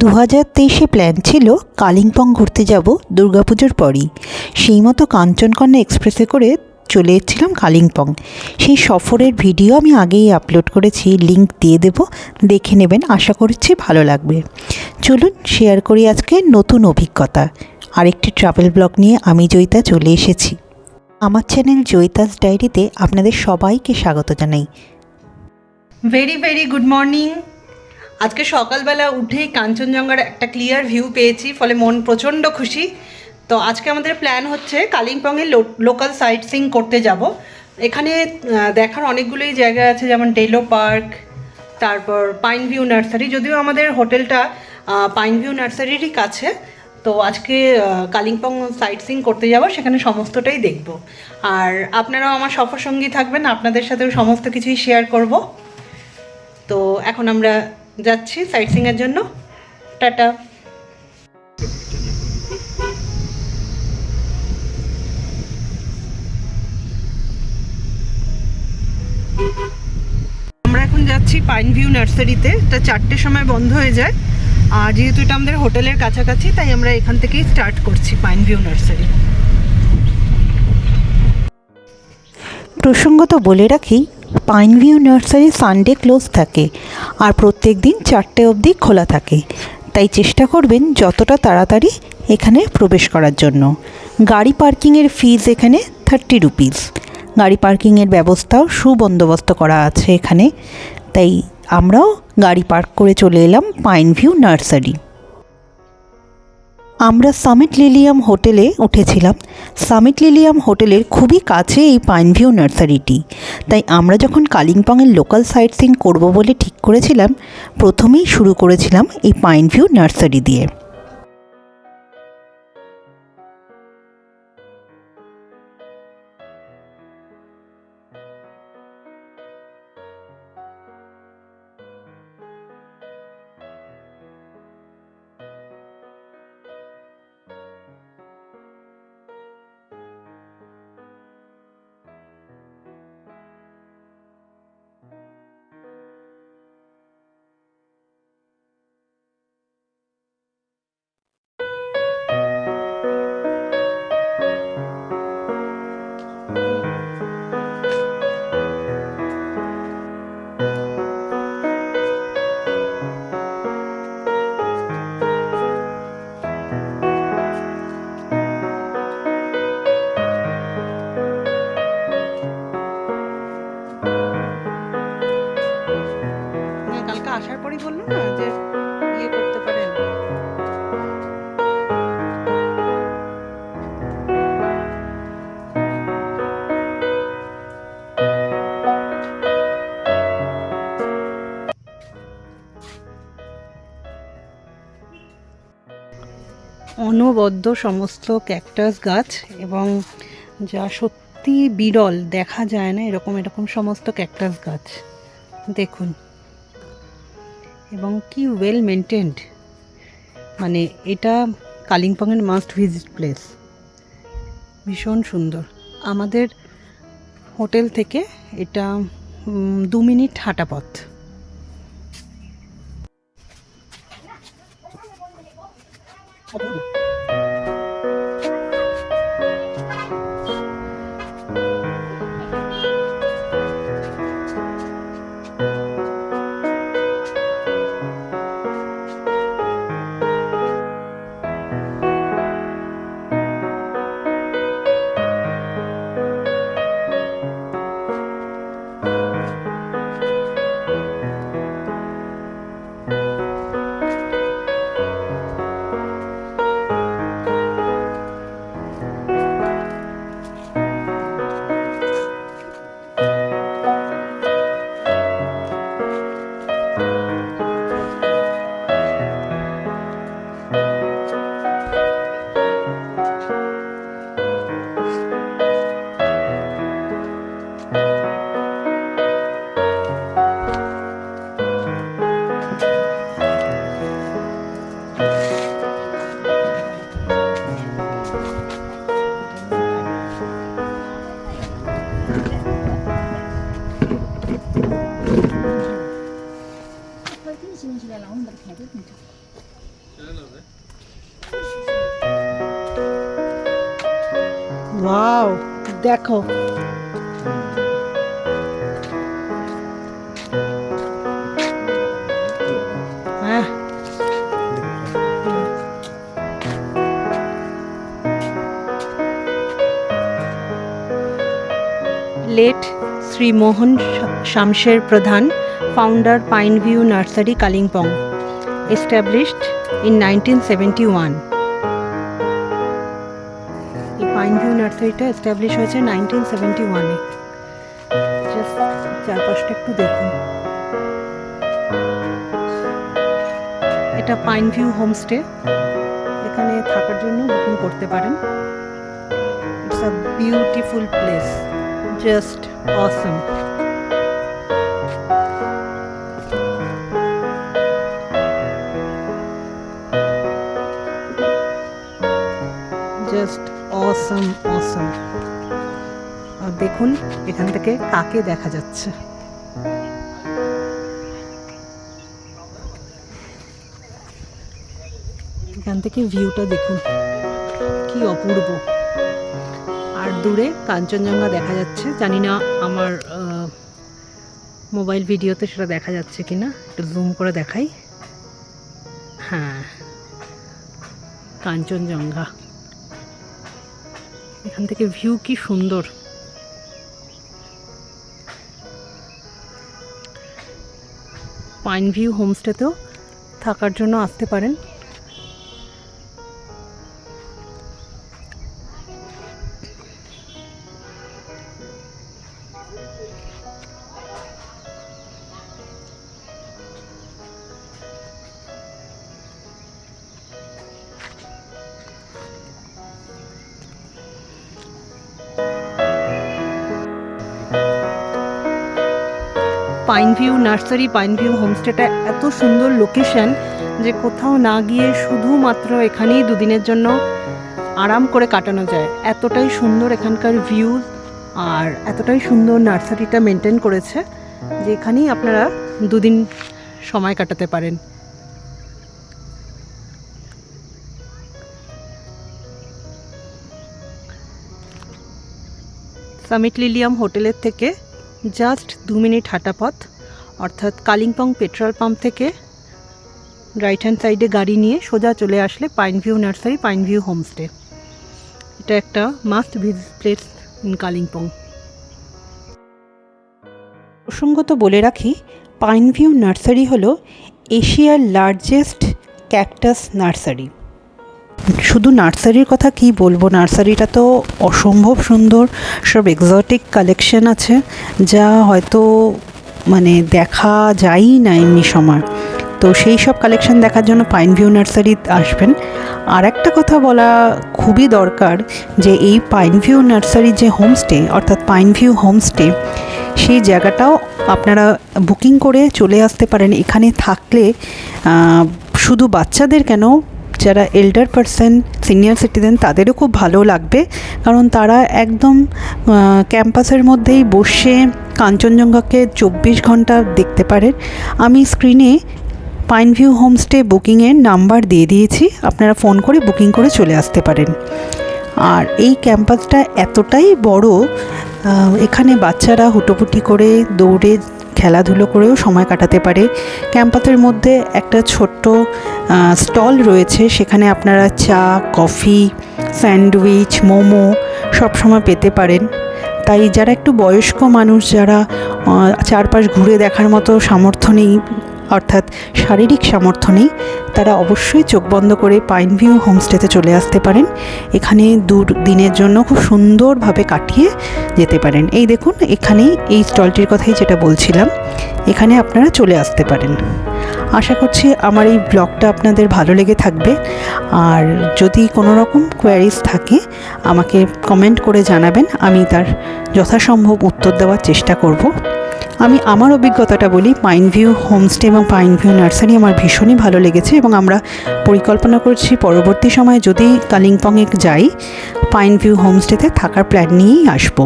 দু হাজার তেইশে প্ল্যান ছিল কালিম্পং ঘুরতে যাব দুর্গাপুজোর পরই। সেই মতো কাঞ্চনকন্যা এক্সপ্রেসে করে চলে এসেছিলাম কালিম্পং। সেই সফরের ভিডিও আমি আগেই আপলোড করেছি লিংক দিয়ে দেব, দেখে নেবেন, আশা করছি ভালো লাগবে। চলুন শেয়ার করি আজকে নতুন অভিজ্ঞতা। আরেকটি ট্রাভেল ব্লগ নিয়ে আমি জয়িতা চলে এসেছি। আমার চ্যানেল জয়িতাস ডায়েরিতে আপনাদের সবাইকে স্বাগত জানাই। ভেরি ভেরি গুড মর্নিং আজকে সকালবেলা উঠেই কাঞ্চনজঙ্ঘার একটা ক্লিয়ার ভিউ পেয়েছি, ফলে মন প্রচণ্ড খুশি। তো আজকে আমাদের প্ল্যান হচ্ছে কালিম্পংয়ে লোকাল সাইট সিং করতে যাব। এখানে দেখার অনেকগুলোই জায়গা আছে, যেমন ডেলো পার্ক তারপর পাইন ভিউ নার্সারি যদিও আমাদের হোটেলটা পাইন ভিউ নার্সারিরই কাছে। তো আজকে কালিম্পং সাইট সিং করতে যাব, সেখানে সমস্তটাই দেখব। আর আপনারাও আমার সফর সঙ্গী থাকবেন, আপনাদের সাথেও সমস্ত কিছুই শেয়ার করব। তো এখন আমরা যাচ্ছি সাইট সিংয়ের জন্য। টাটা। আমরা এখন যাচ্ছি পাইন ভিউ নার্সারিতে তা চারটের সময় বন্ধ হয়ে যায়। আর যেহেতু এটা আমাদের হোটেলের কাছাকাছি, তাই আমরা এখান থেকেই স্টার্ট করছি পাইন ভিউ নার্সারি প্রসঙ্গত বলে রাখি পাইনভিউ নার্সারি সানডে ক্লোজ থাকে আর প্রত্যেক দিন চারটে অবধি খোলা থাকে। তাই চেষ্টা করবেন যতটা তাড়াতাড়ি এখানে প্রবেশ করার জন্য। গাড়ি পার্কিংয়ের ফিজ এখানে থার্টি রুপিস গাড়ি পার্কিংয়ের ব্যবস্থাও সুবন্দোবস্ত করা আছে এখানে। তাই আমরাও গাড়ি পার্ক করে চলে এলাম পাইনভিউ নার্সারি আমরা সামিট লিলিয়াম হোটেলে উঠেছিলাম। সামিট লিলিয়াম হোটেলের খুবই কাছে এই পাইন ভিউ নার্সারিটি। তাই আমরা যখন কালিম্পংয়ের লোকাল সাইট সিং করব বলে ঠিক করেছিলাম, প্রথমেই শুরু করেছিলাম এই পাইন ভিউ নার্সারি দিয়ে। অনবদ্য সমস্ত ক্যাকটাস গাছ এবং যা সত্যি বিরল, দেখা যায় না এরকম এরকম সমস্ত ক্যাকটাস গাছ। দেখুন। এবং কি ওয়েল মেনটেন্ড মানে এটা কালিম্পংয়ের মাস্ট ভিজিট প্লেস ভীষণ সুন্দর। আমাদের হোটেল থেকে এটা দু মিনিট হাঁটা পথ। দেখো deco. Late Shri Mohan Shamsher Pradhan founder Pineview nursery Kalimpong established in nineteen seventy one নার্সারিটা establish হয়েছে নাইনটিন সেভেন্টি ওয়ানে চারপাশটা একটু দেখুন। এটা পাইন ভিউ হোমস্টে এখানে থাকার জন্য বুকিং করতে পারেন। It's a beautiful place just awesome just awesome awesome আর দেখুন, এখান থেকে কাকে দেখা যাচ্ছে। এখান থেকে ভিউটা দেখুন, কি অপূর্ব। আর দূরে কাঞ্চনজঙ্ঘা দেখা যাচ্ছে, জানি না আমার মোবাইল ভিডিওতে সেটা দেখা যাচ্ছে কি না একটু জুম করে দেখাই। হ্যাঁ কাঞ্চনজঙ্ঘা। এখান থেকে ভিউ কি সুন্দর। পাইন ভিউ হোমস্টেতেও থাকার জন্য আসতে পারেন। Pine view nursery pine view হোমস্টেটা এত সুন্দর লোকেশন যে কোথাও না গিয়ে শুধুমাত্র এখানেই দুদিনের জন্য আরাম করে কাটানো যায়। এতটাই সুন্দর এখানকার ভিউ আর এতটাই সুন্দর নার্সারিটা মেনটেন করেছে যে এখানেই আপনারা দুদিন সময় কাটাতে পারেন। সামিট লিলিয়াম হোটেলের থেকে জাস্ট দু মিনিট হাঁটা পথ, অর্থাৎ কালিম্পং পেট্রোল পাম্প থেকে রাইট হ্যান্ড সাইডে গাড়ি নিয়ে সোজা চলে আসলে pine view nursery pine view homestay এটা একটা must visit place in Kalimpong. প্রসঙ্গত বলে রাখি পাইন ভিউ নার্সারি হলো এশিয়ার লার্জেস্ট ক্যাকটাস নার্সারি শুধু নার্সারির কথা কি বলব? নার্সারিটা তো অসম্ভব সুন্দর। সব এক্সটিক কালেকশন আছে, যা হয়তো মানে দেখা যায়ই না এমনি সময়। তো সেই সব কালেকশন দেখার জন্য পাইন ভিউ নার্সারি আসবেন। আর একটা কথা বলা খুবই দরকার, যে এই পাইন ভিউ নার্সারির যে হোমস্টে অর্থাৎ পাইন ভিউ হোমস্টে সেই জায়গাটাও আপনারা বুকিং করে চলে আসতে পারেন। এখানে থাকলে শুধু বাচ্চাদের কেন যারা এল্ডার পারসন সিনিয়র সিটিজেন তাদেরও খুব ভালো লাগবে। কারণ তারা একদম ক্যাম্পাসের মধ্যেই বসে কাঞ্চনজঙ্ঘাকে চব্বিশ ঘণ্টা দেখতে পারেন আমি স্ক্রিনে পাইন ভিউ হোমস্টে বুকিংয়ের নাম্বার দিয়ে দিয়েছি। আপনারা ফোন করে বুকিং করে চলে আসতে পারেন। আর এই ক্যাম্পাসটা এতটাই বড় এখানে বাচ্চারা হুটোপুটি করে দৌড়ে খেলাধুলো করেও সময় কাটাতে পারে। ক্যাম্পাসের মধ্যে একটা ছোট্ট স্টল রয়েছে। সেখানে আপনারা চা, কফি, স্যান্ডউইচ, মোমো সব সময় পেতে পারেন। তাই যারা একটু বয়স্ক মানুষ, যারা চারপাশ ঘুরে দেখার মতো সামর্থ্য নেই অর্থাৎ শারীরিক সামর্থ্য নেই, তারা অবশ্যই চোখ বন্ধ করে পাইন ভিউ হোমস্টেতে চলে আসতে পারেন। এখানে দু দিনের জন্য খুব সুন্দরভাবে কাটিয়ে যেতে পারেন। এই দেখুন, এখানেই এই স্টলটির কথাই যেটা বলছিলাম, এখানে আপনারা চলে আসতে পারেন। আশা করছি আমার এই ব্লগটা আপনাদের ভালো লেগে থাকবে। আর যদি কোনো রকম কোয়ারিজ থাকে, আমাকে কমেন্ট করে জানাবেন, আমি তার যথাসম্ভব উত্তর দেওয়ার চেষ্টা করব। আমি আমার অভিজ্ঞতাটা বলি পাইন ভিউ হোমস্টে এবং পাইন ভিউ নার্সারি আমার ভীষণই ভালো লেগেছে এবং আমরা পরিকল্পনা করছি পরবর্তী সময়ে যদি কালিম্পংয়ে যাই পাইন ভিউ হোমস্টেতে থাকার প্ল্যান নিয়েই আসব।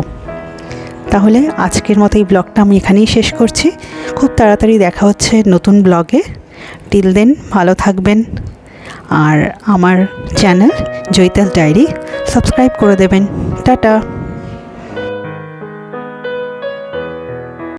তাহলে আজকের মতো এই ব্লগটা আমি এখানেই শেষ করছি। খুব তাড়াতাড়ি দেখা হচ্ছে নতুন ব্লগে টিল দেন ভালো থাকবেন। আর আমার চ্যানেল জৈতাল ডায়েরি সাবস্ক্রাইব করে দেবেন। টাটা!